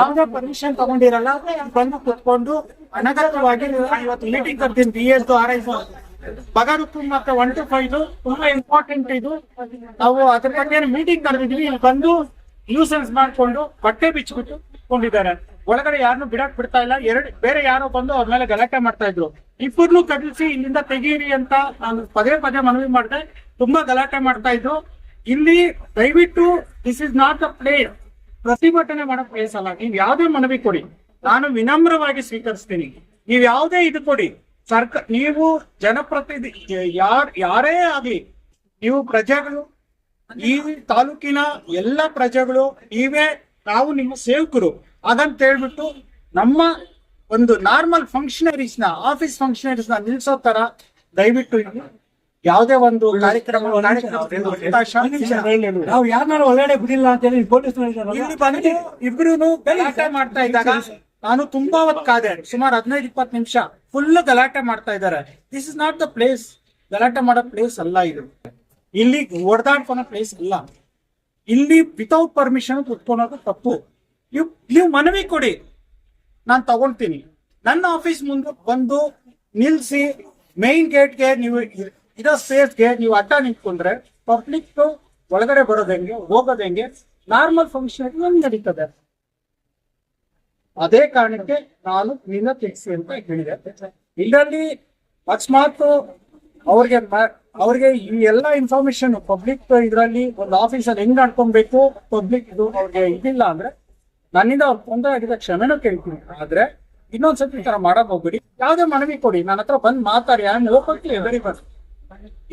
ಯಾವುದೇ ಪರ್ಮಿಷನ್ ತಗೊಂಡಿರಲ್ಲ ಬಂದು ಕುತ್ಕೊಂಡು ಅನಗತ್ಯವಾಗಿ ಇವತ್ತು ಮೀಟಿಂಗ್ ಕರ್ತೀನಿ ಬಿ ಎಸ್ ಆರ್ ಐ ಪಗಾರಕ್ಕೂ ಮತ್ತೆ ಒನ್ ಟು ಫೈವ್ ತುಂಬಾ ಇಂಪಾರ್ಟೆಂಟ್ ಇದು. ನಾವು ಅದ್ರ ಬಗ್ಗೆ ಮೀಟಿಂಗ್ ಕರೆದಿದ್ವಿ ಇಲ್ಲಿ ಬಂದು ನ್ಯೂಸೆನ್ಸ್ ಮಾಡ್ಕೊಂಡು ಬಟ್ಟೆ ಬಿಚ್ಚಿಬಿಟ್ಟು ಕೊಂಡಿದ್ದಾರೆ ಒಳಗಡೆ ಯಾರನ್ನು ಬಿಡಕ್ ಬಿಡ್ತಾ ಇಲ್ಲ. ಎರಡು, ಬೇರೆ ಯಾರೋ ಬಂದು ಅವ್ರ ಮೇಲೆ ಗಲಾಟೆ ಮಾಡ್ತಾ ಇದ್ರು. ಇಬ್ಬರನ್ನು ಕದಿಸಿ ಇಲ್ಲಿಂದ ತೆಗೀರಿ ಅಂತ ನಾನು ಪದೇ ಪದೇ ಮನವಿ ಮಾಡಿದೆ. ತುಂಬಾ ಗಲಾಟೆ ಮಾಡ್ತಾ ಇದ್ರು. ಇಲ್ಲಿ ದಯವಿಟ್ಟು this is not a place ಪ್ರತಿಭಟನೆ ಮಾಡಕ್ ಬಯಸಲ್ಲ ನೀವ್ ಯಾವುದೇ ಮನವಿ ಕೊಡಿ. ನಾನು ವಿನಮ್ರವಾಗಿ ಸ್ವೀಕರಿಸ್ತೀನಿ. ನೀವು ಯಾವುದೇ ಇದು ಕೊಡಿ. ಸರ್ಕಾರ ನೀವು ಜನಪ್ರತಿನಿಧಿ, ಯಾರ್, ಯಾರೇ ಆಗ್ಲಿ, ನೀವು ಪ್ರಜೆಗಳು, ಈ ತಾಲೂಕಿನ ಎಲ್ಲ ಪ್ರಜೆಗಳು, ನೀವೇ ನಾವು ನಿಮ್ಮ ಸೇವಕರು. ಅದಂತ ಹೇಳ್ಬಿಟ್ಟು ನಮ್ಮ ಒಂದು ನಾರ್ಮಲ್ ಫಂಕ್ಷನರೀಸ್ನ ಆಫೀಸ್ ಫಂಕ್ಷನರೀಸ್ನ ನಿಲ್ಸೋ ತರ ದಯವಿಟ್ಟು ಯಾವುದೇ ಒಂದು ಕಾರ್ಯಕ್ರಮ ನಾವು ಯಾರನ್ನ ಒಳಗಡೆ ಬಿಡಿಲ್ಲ ಅಂತ ಹೇಳಿ ಪೊಲೀಸ್ ಇಬ್ರು ಗಲಾಟೆ ಮಾಡ್ತಾ ಇದ್ದಾಗ ನಾನು ತುಂಬಾ ಹೊತ್ತು ಕಾದೆ. ಸುಮಾರು ಹದಿನೈದು ಇಪ್ಪತ್ತು ನಿಮಿಷ ಫುಲ್ ಗಲಾಟೆ ಮಾಡ್ತಾ ಇದ್ದಾರೆ. This is not the place ಗಲಾಟೆ ಮಾಡೋ ಪ್ಲೇಸ್ ಅಲ್ಲ ಇದು. ಇಲ್ಲಿ ಹೊಡೆದಾಡ್ಕೊಳೋ ಪ್ಲೇಸ್ ಅಲ್ಲ. ಇಲ್ಲಿ ವಿತೌಟ್ ಪರ್ಮಿಷನ್ ಕುತ್ಕೊಳೋದು ತಪ್ಪು. ನೀವು ನೀವು ಮನವಿ ಕೊಡಿ. ನಾನು ತಗೊಳ್ತೀನಿ. ನನ್ನ ಆಫೀಸ್ ಮುಂದೆ ಬಂದು ನಿಲ್ಸಿ ಮೇನ್ ಗೇಟ್ಗೆ ನೀವು ಇರೋ ಸ್ಪೇಸ್ಗೆ ನೀವು ಅಡ್ಡ ನಿಂತ್ಕೊಂಡ್ರೆ ಪಬ್ಲಿಕ್ ಒಳಗಡೆ ಬರೋದು ಹೆಂಗೆ, ಹೋಗೋದು ಹೆಂಗೆ ನಾರ್ಮಲ್ ಫಂಕ್ಷನ್ ಹೆಂಗ್ ನಡೀತದೆ. ಅದೇ ಕಾರಣಕ್ಕೆ ನಾನು ನಿನ್ನ ತೆಗಿಸಿ ಅಂತ ಹೇಳಿದೆ. ಇದರಲ್ಲಿ ಅಕಸ್ಮಾತ್ ಅವ್ರಿಗೆ ಅವ್ರಿಗೆ ಈ ಎಲ್ಲ ಇನ್ಫಾರ್ಮೇಶನ್ ಪಬ್ಲಿಕ್ ಇದರಲ್ಲಿ ಒಂದು ಆಫೀಸಲ್ಲಿ ಹೆಂಗ್ ನಡ್ಕೊಬೇಕು ಪಬ್ಲಿಕ್ ಇದು ಅವ್ರಿಗೆ ಇದಿಲ್ಲ ಅಂದ್ರೆ ನನ್ನಿಂದ ಅವ್ರ ತೊಂದರೆ ಆಗಿದ ಕ್ಷಮೆನೂ ಕೇಳ್ತೀನಿ. ಆದ್ರೆ ಇನ್ನೊಂದ್ಸತಿ ಈ ತರ ಮಾಡಕ್ ಹೋಗ್ಬಿಡಿ. ಯಾವ್ದೇ ಮನವಿ ಕೊಡಿ ನನ್ನ ಹತ್ರ ಬಂದ್ ಮಾತಾಡಿ ಓಪನ್ಲಿ ವೆರಿ ಮಚ್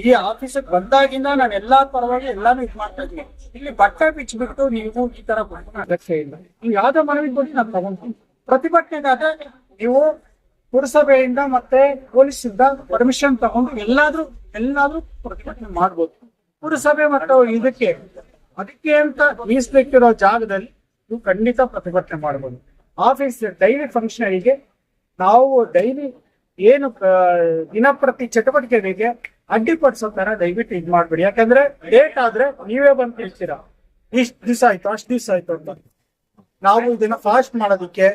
ಈ ಆಫೀಸಿಗೆ ಬಂದಾಗಿಂದ ನಾನು ಎಲ್ಲಾ ಪರವಾಗಿ ಎಲ್ಲಾನು ಇದ್ ಮಾಡ್ತಾ ಇದ್ದೀನಿ. ಇಲ್ಲಿ ಬಟ್ಟೆ ಬಿಚ್ಚಿಬಿಟ್ಟು ನೀವು ಈ ತರ ಅಗತ್ಯ ಇಲ್ಲ. ನೀವು ಯಾವ್ದೇ ಮನವಿ ಕೊಡಿ ನಾನು ತಗೊಂತೀನಿ. ಪ್ರತಿಭಟನೆಗಾದ್ರೆ ನೀವು ಪುರಸಭೆಯಿಂದ ಮತ್ತೆ ಪೊಲೀಸ್ ಇಂದ ಪರ್ಮಿಷನ್ ತಗೊಂಡು ಎಲ್ಲಾದ್ರೂ ಎಲ್ಲಾದ್ರೂ ಪ್ರತಿಭಟನೆ ಮಾಡ್ಬೋದು. ಪುರಸಭೆ ಮತ್ತು ಇದಕ್ಕೆ, ಅದಕ್ಕೆ ಅಂತ ಮೀಸಲಿಟ್ಟಿರೋ ಜಾಗದಲ್ಲಿ ನೀವು ಖಂಡಿತ ಪ್ರತಿಭಟನೆ ಮಾಡ್ಬೋದು. ಆಫೀಸ್ ಡೈಲಿ ಫಂಕ್ಷನರಿಗೆ ನಾವು ಡೈಲಿ ಏನು ದಿನಪ್ರತಿ ಚಟುವಟಿಕೆಗಳಿಗೆ ಅಡ್ಡಿಪಡಿಸೋ ತರ ದಯವಿಟ್ಟು ಇದ್ ಮಾಡ್ಬೇಡಿ. ಯಾಕಂದ್ರೆ ಲೇಟ್ ಆದ್ರೆ ನೀವೇ ಬಂದು ಹೇಳ್ತೀರಾ ಇಷ್ಟ್ ದಿವಸ ಆಯ್ತು ಅಷ್ಟ್ ದಿವಸ ಆಯ್ತು ಅಂತ. ನಾವು ಇದನ್ನ ಫಾಸ್ಟ್ ಮಾಡೋದಕ್ಕೆ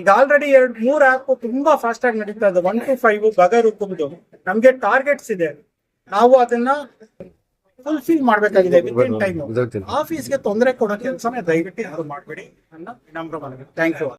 ಈಗ ಆಲ್ರೆಡಿ ಎರಡ್ ಮೂರ್ ಆಪ್ ತುಂಬಾ ಫಾಸ್ಟ್ ಆಗಿ ನಡೀತಾ ಇದೆ. ಒನ್ ಟು ಫೈವ್ ಬಗರ್ ಹುಕ್ಕುದು ನಮ್ಗೆ ಟಾರ್ಗೆಟ್ಸ್ ಇದೆ. ನಾವು ಅದನ್ನ ಫುಲ್ಫಿಲ್ ಮಾಡ್ಬೇಕಾಗಿದೆ ವಿತ್ ಟೈಮ್ ಆಫೀಸ್ಗೆ ತೊಂದರೆ ಕೊಡೋ ಕೆಲಸನೇ ದಯವಿಟ್ಟು ಯಾರು ಮಾಡಬೇಡಿ ನನ್ನ ವಿನಮ್ರ ಥ್ಯಾಂಕ್ ಯು